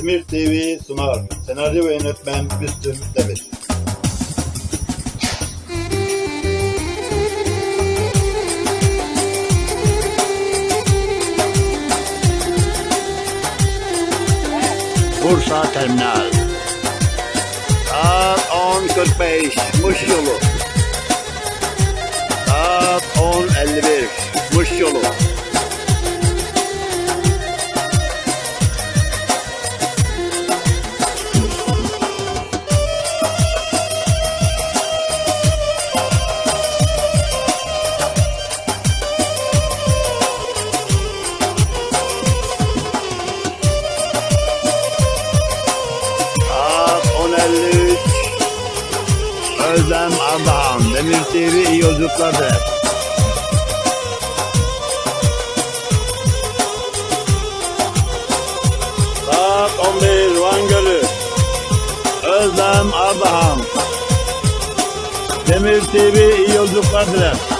Demir TV sunar. Senaryo ve yönetmen Müslüm Demir. Bursa Terminal. Saat 10.45 Muş yolu. Saat 10.51 Muş yolu. Saat 10.53 Özlem Ardahan Demir TV iyi yolculuklar diler. Saat 11 Van Gölü Özlem Ardahan Demir TV iyi yolculuklar diler.